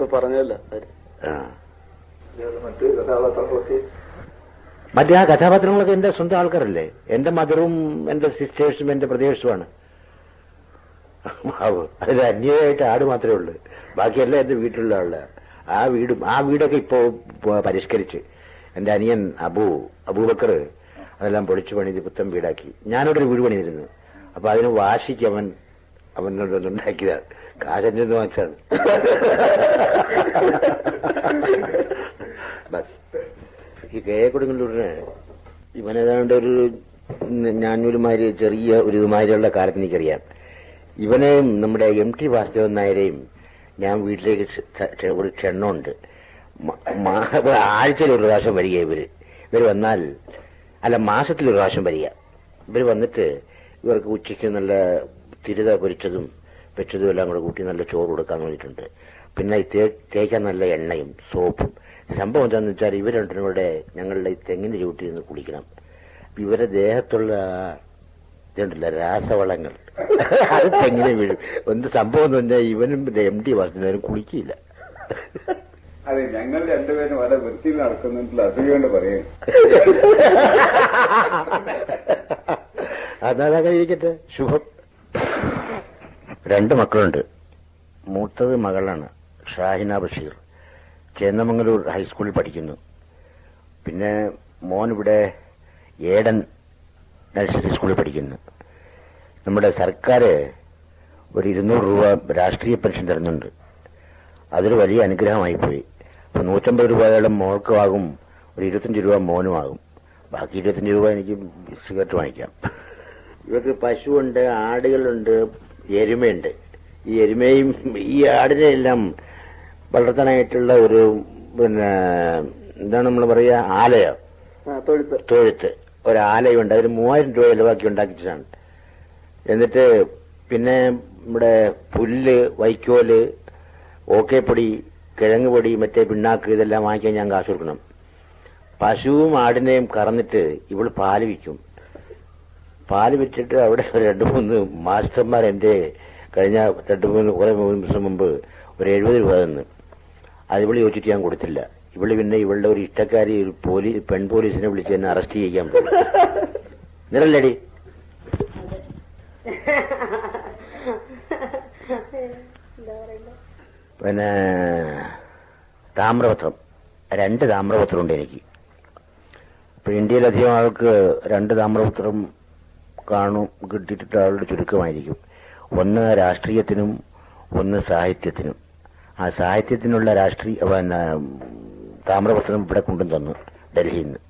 ഇപ്പൊ പറഞ്ഞല്ലോ. ആ. മറ്റ് കഥാപാത്രങ്ങളൊക്കെ മറ്റേ ആ കഥാപാത്രങ്ങളൊക്കെ എന്റെ സ്വന്തം ആൾക്കാരല്ലേ? എന്റെ മദറും എന്റെ സിസ്റ്റേഴ്സും എന്റെ പ്രദേശവുമാണ് അതിൽ അന്യമായിട്ട് ആട് മാത്രമേ ഉള്ളൂ. ബാക്കിയെല്ലാം എന്റെ വീട്ടിലുള്ള ആളുടെ ആ വീടും ആ വീടൊക്കെ ഇപ്പോ പരിഷ്കരിച്ച്. എന്റെ അനിയൻ അബു അബൂബക്കർ അതെല്ലാം പൊളിച്ചു പണിത് പുത്തൻ വീടാക്കി. ഞാനവിടെ ഒരു വീട് പണിതിരുന്നു. അപ്പൊ അതിന് വാശിക്ക് അവൻ അവനോട് ഉണ്ടാക്കിയതാണ് കാശന്റെ ഒന്ന് വാങ്ങിച്ചാണ് ബസ്. ഈ കെ എ കൊടുങ്ങല്ലൂരിന് ഇവനേതാണ്ട് ഒരു ഞാനൊരുമാതിരി ചെറിയ ഒരു ഇതുമാതിരിയുള്ള കാലത്ത് എനിക്കറിയാം. ഇവനെയും നമ്മുടെ എം ടി വാസുദേവൻ നായരെയും ഞാൻ വീട്ടിലേക്ക് ഒരു ക്ഷണമുണ്ട്. ആഴ്ചയിൽ ഒരു പ്രാവശ്യം വരിക ഇവർ. ഇവർ വന്നാൽ അല്ല മാസത്തിൽ ഒരു പ്രാവശ്യം വരിക. ഇവർ വന്നിട്ട് ഇവർക്ക് ഉച്ചയ്ക്ക് നല്ല തിരുത പൊരിച്ചതും വെച്ചതും എല്ലാം കൂടെ കൂട്ടി നല്ല ചോറ് കൊടുക്കാൻ വേണ്ടിയിട്ടുണ്ട്. പിന്നെ ഈ തേ- തേക്കാൻ നല്ല എണ്ണയും സോപ്പും. സംഭവം എന്താണെന്ന് വെച്ചാൽ ഇവർ രണ്ടിനും കൂടെ ഞങ്ങളുടെ ഈ തെങ്ങിന് ചൂട്ടിൽ നിന്ന് കുളിക്കണം. ഇവരെ ദേഹത്തുള്ള ഇതുണ്ടല്ല രാസവളങ്ങൾ. അത് തെങ്ങിനെ വീഴും. എന്ത് സംഭവം എന്ന് പറഞ്ഞാൽ ഇവനും എം ഡി വാസുന്നേരം കുളിക്കില്ല. അതെ ഞങ്ങൾ രണ്ടുപേരും വളരെ വൃത്തിയിൽ നടക്കുന്നില്ല അതുകൊണ്ട് പറയും. അതാ ഇരിക്കട്ടെ. ശുഭം. രണ്ട് മക്കളുണ്ട്. മൂത്തത് മകളാണ് ഷാഹിന ബഷീർ. ചേന്നമംഗലൂർ ഹൈസ്കൂളിൽ പഠിക്കുന്നു. പിന്നെ മോൻ ഇവിടെ ഏടൻ നഴ്സറി സ്കൂളിൽ പഠിക്കുന്നു. നമ്മുടെ സർക്കാർ ഒരു ഇരുന്നൂറ് രൂപ രാഷ്ട്രീയ പെൻഷൻ തരുന്നുണ്ട്. അതൊരു വലിയ അനുഗ്രഹമായി പോയി. അപ്പൊ നൂറ്റമ്പത് രൂപയോളം മോൾക്കുമാകും ഒരു ഇരുപത്തഞ്ച് രൂപ മോനുമാകും ബാക്കി ഇരുപത്തഞ്ച് രൂപ എനിക്ക് സിഗരറ്റ് വാങ്ങിക്കാം. ഇവർക്ക് പശുവുണ്ട് ആടുകളുണ്ട് എരുമയുണ്ട്. ഈ എരുമയും ഈ ആടിനെ എല്ലാം വളർത്താനായിട്ടുള്ള ഒരു പിന്നെ എന്താണ് നമ്മൾ പറയുക ആലയോ? ആ തൊഴുത്ത്. ഒരു ഒരാലയുണ്ട്. അതിന് മൂവായിരം രൂപ ചെലവാക്കി ഉണ്ടാക്കിയിട്ടാണ് എന്നിട്ട് പിന്നെ നമ്മുടെ പുല്ല് വൈക്കോൽ ഓക്കേപ്പൊടി കിഴങ്ങ് പൊടി മറ്റേ പിണ്ണാക്ക് ഇതെല്ലാം വാങ്ങിക്കാൻ ഞാൻ കാശ് കൊടുക്കണം. പശുവും ആടിനെയും കറന്നിട്ട് ഇവൾ പാൽ വിൽക്കും പാൽ വെച്ചിട്ട് അവിടെ രണ്ട് മൂന്ന് മാസ്റ്റർമാർ എന്റെ കഴിഞ്ഞ രണ്ട് മൂന്ന് കുറെ മൂന്ന് ദിവസം മുമ്പ് ഒരു എഴുപത് രൂപ തന്നു. അത് ഇവൾ ചോദിച്ചിട്ട് ഞാൻ കൊടുത്തില്ല. ഇവൾ പിന്നെ ഇവളുടെ ഒരു ഇഷ്ടക്കാരി ഒരു പോലീസ് പെൺ പോലീസിനെ വിളിച്ച് എന്നെ അറസ്റ്റ് ചെയ്യാൻ നിറല്ലടി. പിന്നെ താമ്രപത്രം. രണ്ട് താമ്രപത്രമുണ്ട് എനിക്ക്. ഇപ്പൊ ഇന്ത്യയിലധികം ആൾക്ക് രണ്ട് താമ്രപത്രം കാണും കിട്ടിയിട്ട് ആളുടെ ചുരുക്കമായിരിക്കും. ഒന്ന് രാഷ്ട്രീയത്തിനും ഒന്ന് സാഹിത്യത്തിനും. ആ സാഹിത്യത്തിനുള്ള രാഷ്ട്രീയ താമ്രപത്രം ഇവിടെ കൊണ്ടും തന്നു ഡൽഹിയിൽ നിന്ന്.